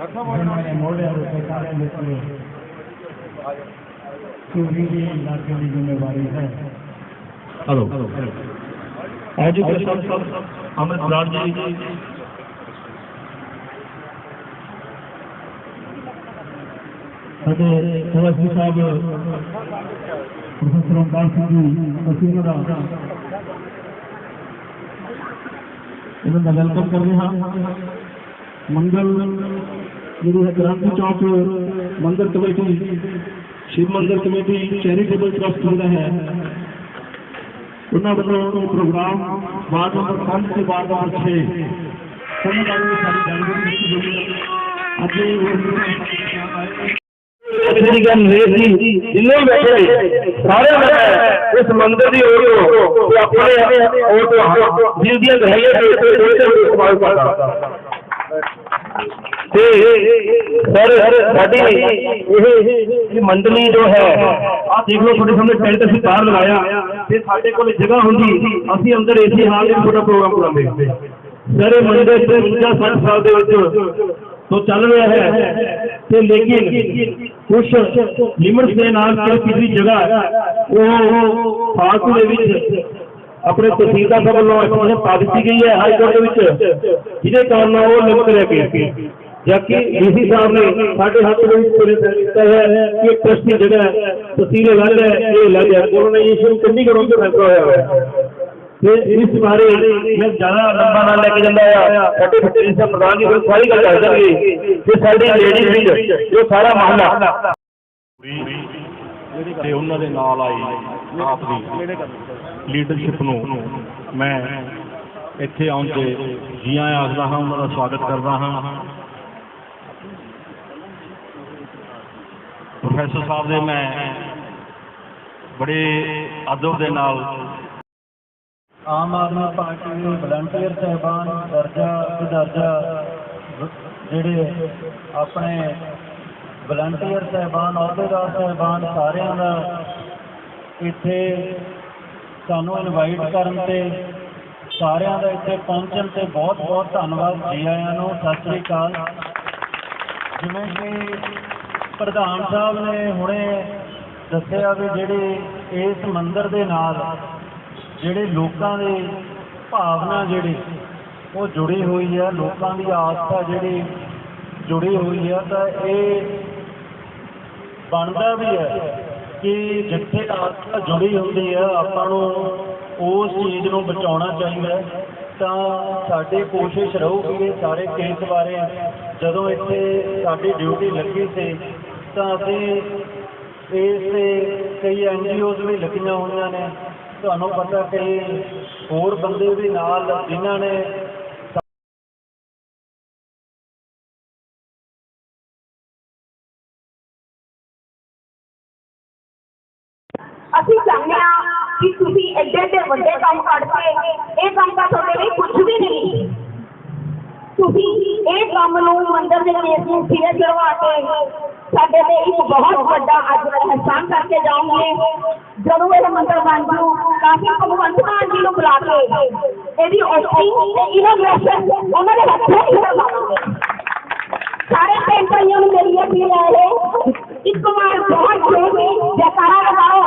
ਮੇਰੇ ਮੋਢਿਆਂ ਦੇ ਉੱਤੇ ਸਾਰੇ ਲਿਖੇ ਚੋਰੀ ਦੀ ਇਲਾਕੇ ਦੀ ਜ਼ਿੰਮੇਵਾਰੀ ਹੈ ਹਲੋ ਐਜੂਕੇਸ਼ਨ ਅਮਰ ਬਰਾੜ ਜੀ ਸਾਡੇ ਸਵਾਸੀ ਸਾਹਿਬ ਪ੍ਰੋਫੈਸਰ ਓਮਕਾਰ ਸਿੰਘ ਜੀ ਅਸੀਂ ਇਹਨਾਂ ਦਾ ਇਹਨਾਂ ਦਾ ਵੈਲਕਮ ਕਰਦੇ ਹਾਂ ਮੰਗਲ ਜਿਹੜੀ ਹੈ ਕ੍ਰਾਂਤੀ ਚੌਕ ਮੰਦਰ ਕਮੇਟੀ ਸ਼ਿਵ ਮੰਦਰ ਕਮੇਟੀ ਚੈਰੀਟੇਬਲ ਟਰਸਟ ਹੁੰਦਾ ਹੈ ਉਹਨਾਂ ਵੱਲੋਂ ਇਹ ਪ੍ਰੋਗਰਾਮ ਵਾਰਡ ਨੰਬਰ 5 ਤੇ ਵਾਰਡ ਨੰਬਰ 6 ਉਹਨਾਂ ਦਾ ਵੀ ਸਾਡੀ ਜਾਣਕਾਰੀ ਦਿੱਤੀ ਗਈ ਹੈ ਅੱਜ ਇਹ ਜਿਹੜੀ ਗੱਲ ਨਹੀਂ ਸੀ ਜਿੰਨੇ ਵੀ ਬੈਠੇ ਨੇ, ਸਾਰਿਆਂ ਦਾ ਮੈਂ ਇਸ ਮੰਦਿਰ ਦੀ ਓਰ ਤੋਂ ਤੇ ਆਪਣੇ ਓਰ ਤੋਂ ਹਾਂ ਦਿਲ ਦੀਆਂ ਗਹਿਰਾਈਆਂ ਦੇ ਉੱਤੇ ਕੋਈ ਤੇ ਇਸਤੇਮਾਲ ਕਰਦਾ ਤੇ ਸਰ ਸਾਡੀ ਇਹ ਮੰਡਲੀ ਜੋ ਹੈ ਆਹ ਦੇਖ ਲਓ ਤੁਹਾਡੇ ਸਾਹਮਣੇ ਟੈਂਟ ਅਸੀਂ ਬਾਹਰ ਲਗਾਇਆ। ਤੇ ਸਾਡੇ ਕੋਲ ਜਗ੍ਹਾ ਹੁੰਦੀ, ਅਸੀਂ ਅੰਦਰ ਏਸੀ ਹਾਲ ਦੇ ਵਿੱਚ ਤੁਹਾਡਾ ਪ੍ਰੋਗਰਾਮ ਕਰਾਉਂਦੇ ਸਰ, ਇਹ ਮੰਦਿਰ ਤੇ 60 ਸਾਲ ਦੇ ਵਿੱਚ ਤੋਂ ਚੱਲ ਰਿਹਾ ਹੈ। ਤੇ ਲੇਕਿਨ ਕੁਝ ਲਿਮਟਸ ਦੇ ਨਾਲ ਕਿਸੇ ਜਗ੍ਹਾ ਉਹ ਫਾਲਤੂ ਦੇ ਵਿੱਚ ਆਪਣੇ ਤਹਿਸੀਲਦਾਰ ਸਾਹਿਬ ਵੱਲੋਂ ਐਪਲੀਕੇਸ਼ਨ ਪਾ ਦਿੱਤੀ ਗਈ ਹੈ ਹਾਈ ਕੋਰਟ ਦੇ ਵਿੱਚ, ਜਿਹਦੇ ਕਾਰਨ ਉਹ ਲਿਮਟ ਰਹਿ ਗਈ ਜਦਕਿ ਡੀਸੀ ਸਾਹਿਬ ਨੇ ਸਾਡੇ ਹੱਥ ਦੇ ਵਿੱਚ ਪੂਰੇ ਦਿੱਤਾ ਹੈ ਕਿ ਟਰਸਟ ਦੀ ਜਗ੍ਹਾ ਤਹਿਸੀਲ ਅਲੱਗ ਹੈ, ਇਹ ਅਲੱਗ ਹੈ ਕੋਲੋਨਾਈਜੇਸ਼ਨ ਚੰਡੀਗੜ੍ਹ ਤੋਂ ਫੈਸਲਾ ਹੋਇਆ ਹੋਇਆ ਹੈ? ਤੇ ਇਸ ਬਾਰੇ ਮੈਂ ਜ਼ਿਆਦਾ ਲੰਬਾ ਨਾ ਲੈ ਕੇ ਜਾਂਦਾ ਆ ਸਾਡੇ ਫਟੇਰੀ ਸਾਹਿਬ ਪ੍ਰਧਾਨ ਜੀ ਕੋਲ ਸਾਰੀ ਗੱਲ ਦੱਸ ਦੇਣਗੇ ਕਿ ਸਾਡੀ ਲੇਡੀ ਵਿੰਗ ਜੋ ਸਾਰਾ ਮਹੱਲਾ। ਤੇ ਉਹਨਾਂ ਦੇ ਨਾਲ ਆਈ ਆਪ ਦੀ ਲੀਡਰਸ਼ਿਪ ਨੂੰ ਮੈਂ ਇੱਥੇ ਆਉਣ ਤੇ ਜੀ ਆਇਆਂ ਆਖਦਾ ਹਾਂ ਉਹਨਾਂ ਦਾ ਸਵਾਗਤ ਕਰਦਾ ਹਾਂ। ਪ੍ਰੋਫੈਸਰ ਸਾਹਿਬ ਦੇ ਮੈਂ ਬੜੇ ਅਦਬ ਦੇ ਨਾਲ ਆਮ ਆਦਮੀ ਪਾਰਟੀ ਦੇ ਵਲੰਟੀਅਰ ਸਹਿਬਾਨ ਦਰਜਾ ਦਰਜਾ ਜਿਹੜੇ ਆਪਣੇ ਵਲੰਟੀਅਰ ਸਹਿਬਾਨ ਅਹੁਦੇਦਾਰ ਸਹਿਬਾਨ ਸਾਰਿਆਂ ਦਾ ਇੱਥੇ ਸਾਨੂੰ ਇਨਵਾਈਟ ਕਰਨ ਤੇ ਸਾਰਿਆਂ ਦਾ ਇੱਥੇ ਪਹੁੰਚਣ ਤੇ ਬਹੁਤ ਬਹੁਤ ਧੰਨਵਾਦ ਜੀ ਆਇਆਂ ਨੂੰ, ਸਤਿ ਸ੍ਰੀ ਅਕਾਲ। ਜਿਵੇਂ ਕਿ ਪ੍ਰਧਾਨ ਸਾਹਿਬ ਨੇ ਹੁਣੇ ਦੱਸਿਆ ਵੀ ਜਿਹੜੇ ਇਸ ਮੰਦਿਰ ਦੇ ਨਾਲ ਜਿਹੜੇ ਲੋਕਾਂ ਦੇ ਭਾਵਨਾ ਜਿਹੜੀ, ਉਹ ਜੁੜੀ ਹੋਈ ਹੈ, ਲੋਕਾਂ ਦੀ ਆਸਥਾ ਜਿਹੜੀ ਜੁੜੀ ਹੋਈ ਹੈ, ਤਾਂ ਇਹ ਬਣਦਾ ਵੀ ਹੈ ਕਿ ਜਿੱਥੇ ਆਸਥਾ ਜੁੜੀ ਹੁੰਦੀ ਹੈ ਆਪਾਂ ਨੂੰ ਉਸ ਚੀਜ਼ ਨੂੰ ਬਚਾਉਣਾ ਚਾਹੀਦਾ ਤਾਂ ਸਾਡੀ ਕੋਸ਼ਿਸ਼ ਰਹੂਗੀ ਕਿ ਸਾਰੇ ਕੇਸ ਬਾਰੇ ਜਦੋਂ ਇੱਥੇ ਸਾਡੀ ਡਿਊਟੀ ਲੱਗੀ ਸੀ, ਤਾਂ ਅਸੀਂ ਇਸ ਤੇ ਕਈ ਐਨਜੀਓਜ਼ ਵੀ ਲੱਗੀਆਂ ਹੋਈਆਂ ਨੇ। ਤੁਹਾਨੂੰ ਪਤਾ ਕਿ ਹੋਰ ਬੰਦੇ ਵੀ ਨਾਲ ਜਿਨ੍ਹਾਂ ਨੇ ਅਸੀਂ ਚਾਹੁੰਦੇ ਹਾਂ ਕਿ ਤੁਸੀਂ ਐਡੇ ਐਡੇ ਵੱਡੇ ਕੰਮ ਕਰਕੇ ਇਹ ਕੰਮ ਤਾਂ ਤੁਹਾਡੇ ਲਈ ਕੁਝ ਵੀ ਨਹੀਂ ਤੁਸੀਂ ਇਹ ਕੰਮ ਨੂੰ ਮੰਦਰ ਦੇ ਕੇਸ ਨੂੰ ਸਿਰੇ ਚੜਵਾ ਕੇ ਸਾਡੇ ਤੇ ਇੱਕ ਬਹੁਤ ਵੱਡਾ ਅੱਜ ਅਹਿਸਾਨ ਕਰਕੇ ਜਾਓਗੇ। ਜਦੋਂ ਇਹ ਮੰਦਰ ਬਣ ਜੂ ਤਾਂ ਅਸੀਂ ਭਗਵੰਤ ਮਾਨ ਜੀ ਨੂੰ ਬੁਲਾ ਕੇ ਇਹਦੀ ਓਪਨਿੰਗ ਤੇ ਇਨੋਗ੍ਰੇਸ਼ਨ ਉਹਨਾਂ ਦੇ ਹੱਥੋਂ ਹੀ ਕਰਵਾਵਾਂਗੇ ਸਾਰੇ ਭੈਣ ਭਾਈਆਂ ਨੂੰ ਮੇਰੀ ਅਪੀਲ ਹੈ ਇੱਕ ਵਾਰ ਬਹੁਤ ਜੋਰ ਦੀ ਜੈਕਾਰਾ ਲਗਾਓ।